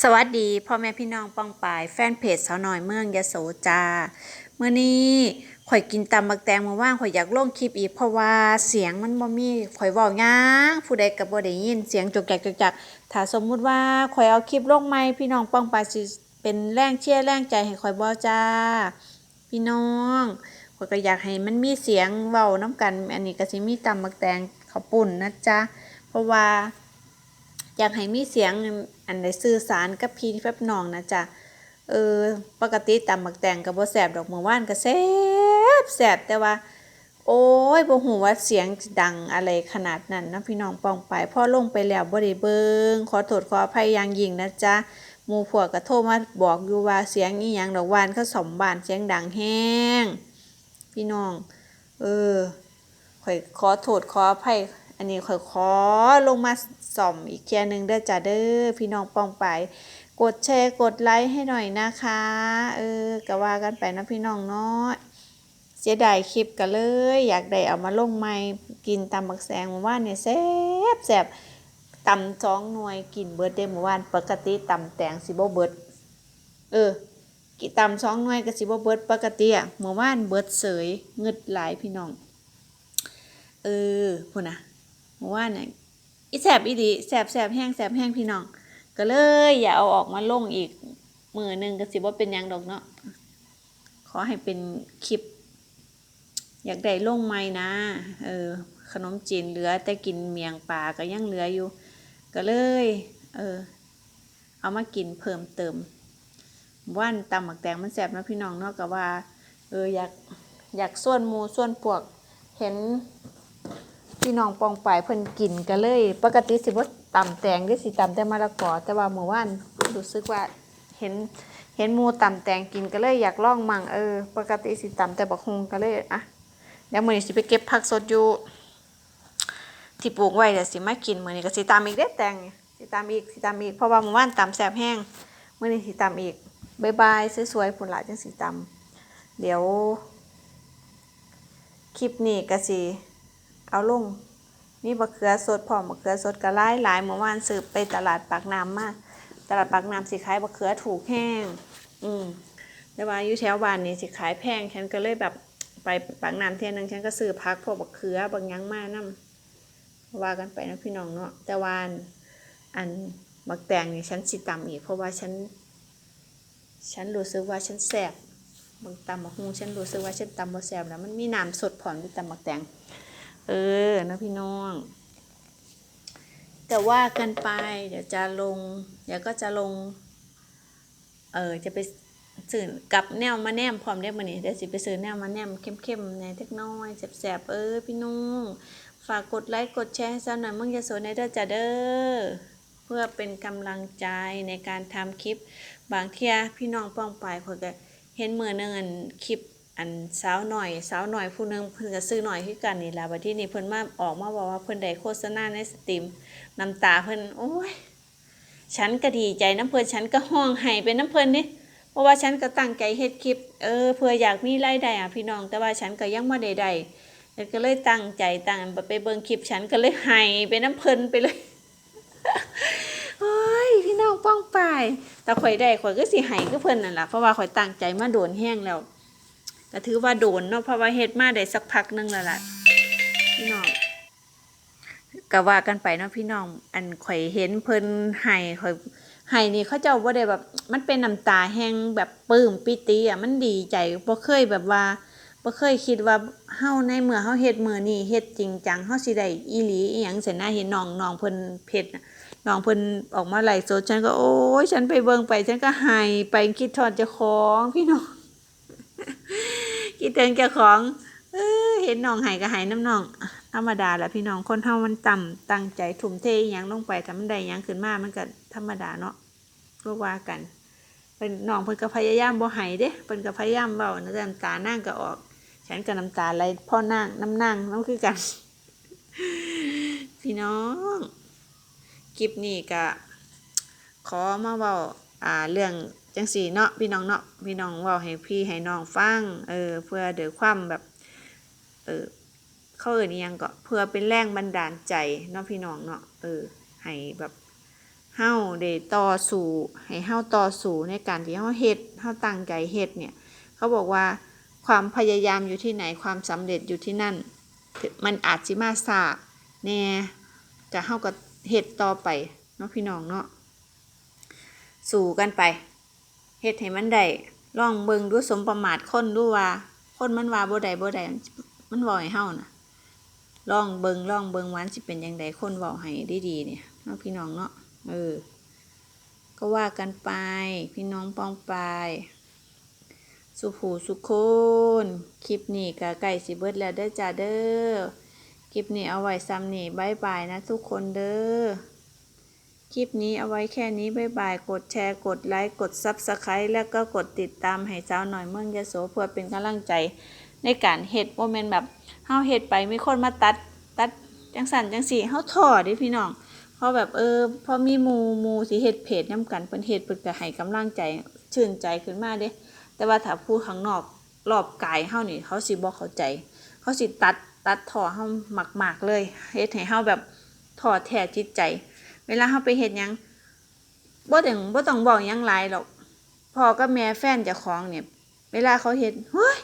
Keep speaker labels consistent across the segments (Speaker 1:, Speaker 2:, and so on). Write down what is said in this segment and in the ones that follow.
Speaker 1: สวัสดีพ่อแม่พี่น้องป้องปายแฟนเพจสาวน้อยเมืองยโสจาเมื่อนี้ข่อยกินตำบักแตงมาว่างข่อยอยากลงคลิปอีกเพราะว่าเสียงมันบ่มีข่อยเว้าหยังผู้ใดก็บ่ได้ยินเสียงจกแจกจกจักถ้าสมมุติว่าข่อยเอาคลิปลงใหม่พี่น้องป้องปายสิเป็นแรงเชียร์แรงใจให้ข่อยบ่จ้า พี่น้องข่อยก็อยากให้มันมีเสียงเว้านํกัน อันนี้ก็สิมีตำบักแตงข้าวปุ่นนะจ๊ะเพราะว่า อยากให้มีเสียง อันใดสื่อสารกับพี่แฟบน้องนะจ๊ะเออปกติตำบักแตงกับบ่แสบดอกเมื่อวานก็แสบแสบแต่ว่า โอ้ยบ่ฮู้ว่าเสียงดังอะไรขนาดนั้นนะพี่น้องปองไปพ่อลงไปแล้วบ่ได้เบิงขอโทษขออภัยอย่างยิ่งนะจ๊ะหมู่พวกก็โทรมาบอกอยู่ว่าเสียงอีหยังดอกวานเขาสมบานเสียงดังแห้ง พี่น้อง เออข่อยขอโทษขออภัย อันนี้ข่อยขอลงมาส่อมอีกเทียหนึงเด้อจ้าเด้อพี่น้องปองไป กดแชร์กดไลค์ให้หน่อยนะคะ เออก็ว่ากันไปนะพี่น้องเนาะเสียดายคลิปกันเลย อยากได้เอามาลงใหม่กินตำบักแซงเมื่านเนี่ยแซ่บแซ่บตำสองหน่วยกินเบิร์ดเดมื่านปกติตำแตงสิบเบิร์ดเออกิตำสองหน่วยก็สิบเบิร์ดปกติอะเมื่อวานเบิร์ดเสยเงึดหลายพี่น้อง เออพุ่นน่ะ มื่อวานน่ะอีแสบอีดีแสบแสบแห้งแสบแห้งพี่น้อง ก็เลย อย่าเอาออกมาลงอีกมือหนึ่งก็สิว่าเป็นยังดอกเนาะขอให้เป็นคลิป อยากได้ลงไหมนะ เออ ขนมจีนเหลือแต่กินเมียงปลาก็ยังเหลืออยู่ ก็เลย เออ เอามากินเพิ่มเติมว่านตำหมักแตงมันแสบนะพี่น้องเนาะก็ว่า เอออยากอยากส่วนมูส่วนพวกเห็น พี่น้องปองไปายเพิ่นกินก็เลย ปกติสิบ่ตำแตงได้สิตำแต่มะละกอแต่ว่าเมื่อวานรู้สึกว่าเห็นเห็นหมูตำแตงกินก็เลยอยากลองมั่งเออ ปกติสิตำแต่บักฮุงก็เลยอะเดี๋ยวมื้อนี้สิไปเก็บผักสดอยู่ที่ปลูกไว้เดี๋ยวสิมากินมื้อนี้ก็สิตำอีกเด้แตงนี่สิตำอีกสิตำอีกเพราะว่าเมื่อวานตำแซ่บแห้งมื้อนี้สิตำอีกบ๊ายบายสวยๆพุ่นละจังสิตำเดี๋ยวคลิปนี้ก็สิ เอาลงมีมะเขือสดพร้อมมะเขือสดก็หลายหลายเมื่อวานซื้อไปตลาดปากน้ำมาตลาดปากน้ำสิขายมะเขือถูกแห้ง อืมแต่ว่าอยู่แถวบ้านนี่สิขายแพงฉันก็เลยแบบไปปากน้ำเที่ยหนึงฉันก็ซื้อพักพวกมะเขือบางยังมานํว่ากันไปนะพี่น้องเนาะแต่วาอันอันมักแตงนี่ฉันสิตำอีก เพราะว่าฉัน ฉันรู้สึกว่าฉันแสบบางตำมะฮุงฉันรู้สึกว่าฉันตำบ่แสบแล้วมันมีน้ำสดผอมที่ตำมักแตง เออนะพี่น้อง แต่ว่ากันไป เดี๋ยวจะลง เดี๋ยวก็จะลง เออจะไปสื่อกับแนวมาแนมพร้อมได้มานี่เดี๋ยวสิไปซื้อแนวมาแนมเข้มๆในเล็กน้อยแสบๆเออพี่น้องฝากกดไลค์กดแชร์ให้สาวหน่อยมึงจะสนในเด้อจ้าเด้อเพื่อเป็นกำลังใจในการทำคลิป บางเทียพี่น้องป้องไปเพิ่นก็เห็นมือหนึงอันคลิป อันสาวหน่อยสาวหน่อยผู้หนึงเพิ่นก็ซื้อหน่อยคือกันนี่ล่ะบัดที่นี้เพิ่นมาออกมาบอกว่าเพิ่นได้โฆษณาในสตรีมน้ำตาเพิ่นโอ้ยฉันก็ดีใจน้ำเพิ่นฉันก็ห้องไห้เป็นน้ำเพิ่นนี่เพราะว่าฉันก็ตั้งใจเฮ็ดคลิปเออเพื่ออยากมีรายได้อะพี่น้อง แต่ว่าฉันก็ยังบ่ได้ได้ก็เลยตั้งใจตั้งไปเบิ่งคลิปฉันก็เลยไห้ไปน้ำเพิ่นไปเลยโอ้ยพี่น้องป้องปแต่ข่อยได้ข่อยก็สิไห้คือเพิ่นนั่นล่ะเพราะว่าข่อยตั้งใจมาโดนแห้งแล้ว ก็ถือว่าโดนเนาะเพราะว่าเฮ็ดมาได้สักพักนึงแล้วล่ะพี่น้องก็ว่ากันไปเนาะพี่น้อง อันข่อยเห็นเพิ่นให้ข่อยให้นี่เขาเจ้าบ่ได้แบบ มันเป็นน้ำตาแห้งแบบปลื้มปิติอะมันดีใจบ่เคยแบบว่าบ่เคยคิดว่าเฮาในเมื่อเฮาเฮ็ดมื้อนี้เฮ็ดจริงจังเฮาสิได้อีหลีอีหยังเสียนะเห็นน้องน้องเพิ่นเพชรน่ะน้องเพิ่นออกมาไลฟ์สดฉันก็โอ้ยฉันไปเบิ่งไป ฉันก็ให้ไปคิดทอดเจ้าของพี่น้อง คิดถึงเจ้าของเออเห็นน้องไห้ก็ไห้น้ำน้องธรรมดาแหละพี่น้องคนเฮามันต่ำตั้งใจทุ่มเทยังลงไปทำมันได้ยังขึ้นมามันก็ธรรมดาเนาะก็ว่ากันเป็นน้องเพิ่นก็พยายามบ่ไห้เด้เพิ่นก็พยายามเว้าน้ำตานั่งก็ออก ฉันก็น้ำตาไหลพ่อนั่งน้ำนั่งน้ำคือกัน พี่น้องคลิปนี้ก็ขอมาเว้าอ่าเรื่อง จังสีเนาะพี่น้องเนาะพี่น้องว้าให้พี่ให้น้องฟังเออเพื่อเดือความแบบเออเขาเอ่ยยังก็เพื่อเป็นแรงบันดาลใจเนาะพี่น้องเนาะเออให้แบบเฮาได้ต่อสู้ให้เฮาต่อสู้ในการที่เฮาเฮ็ดเฮาตั้งใจเฮ็ดเนี่ยเขาบอกว่าความพยายามอยู่ที่ไหนความสำเร็จอยู่ที่นั่น มันอาจสิมาซาแน่จะเฮาก็เฮ็ดต่อไปเนาะพี่น้องเนาะสู้กันไป เฮ็ดให้มันได้ลองเบิ่งดูสมประมาทคนดูว่า คนมันว่าบ่ได้บ่ได้มันเว้าให้เฮานะลองเบิ่งลองเบิ่งวันสิเป็นจังไดคนเว้าให้ดีๆเนี่ยเนาะพี่น้องเนาะเออ ก็ว่ากันไป พี่น้องปองปายสุขูสุขคนคลิปนี้ก็ใกล้สิเบิดแล้วเด้อจ้าเด้อคลิปนี้เอาไว้ซ้ำนี่บายบายนะทุกคนเด้อ คลิปนี้เอาไว้แค่นี้บ๊ายบาย กดแชร์ กดไลค์ กดซับสไครต์แล้วก็กดติดตามให้สาวหน่อยเมืองยโสเพื่อเป็นกำลังใจ ในการเฮ็ดโมเมนต์แบบเฮาเฮ็ดไปมีคนมาตัดตัดจังสันจังสีเฮาถอดดิพี่น้องเพราะแบบเออพอมีมูมูสิเฮ็ดเพจนํกันเพิ่นเฮ็ดเพิ่นก็ให้กำลังใจชื่นใจขึ้นมาเด้แต่ว่าถ้าผู้ข้างนอกรอบกายเฮานี่เขาสิบ่เข้าใจ เขาสิตัดตัดถอดเฮามากๆเลยเฮ็ดให้เฮาแบบถอดแท้จิตใจ เวลาเฮาไปเฮ็ดหยังบ่ต้องบ่ต้องบอกยังหลายหรอกพ่อกับแม่แฟนจ้าของเนี่ย เวลาเขาเฮ็ดเฮ้ย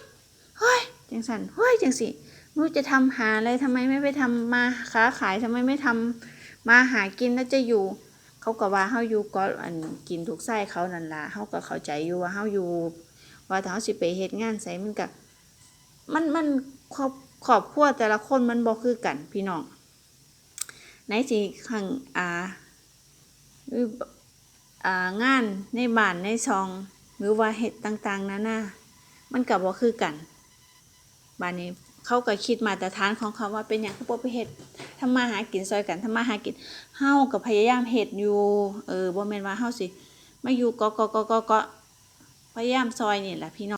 Speaker 1: เฮ้ยจังซั่นเฮ้ยจังสิไม่รู้จะทำหาอะไรทำไมไม่ไปทำมาค้าขายทำไมไม่ทำมาหากินแล้วจะอยู่ เขาก็ว่าเฮาอยู่ก็อันกินทุกไส้เขานั่นล่ะเฮาก็เข้าใจอยู่ว่าเฮาอยู่ว่าถ้าเฮาสิไปเฮ็ดงานไสมันก็มันมันครอบครอบครัวแต่ละคนมันบ่คือกันพี่น้อง ไหนสิขังอ่าหรืออ่างานในบ้านในซอง หรือว่าเฮ็ดต่างๆนานามันก็บ่คือกันบ้านนี้เขาก็คิดมาตรฐานของเขาว่าเป็นหยังคือบ่ไปเฮ็ดทำมาหากินซอยกันทำมาหากินเฮาก็พยายามเฮ็ดอยู่เออบ่แม่นว่าเฮาสิมาอยู่กาะเกาะเกาะเกาะเกพยายามซอยนี่แหละพี่น้อง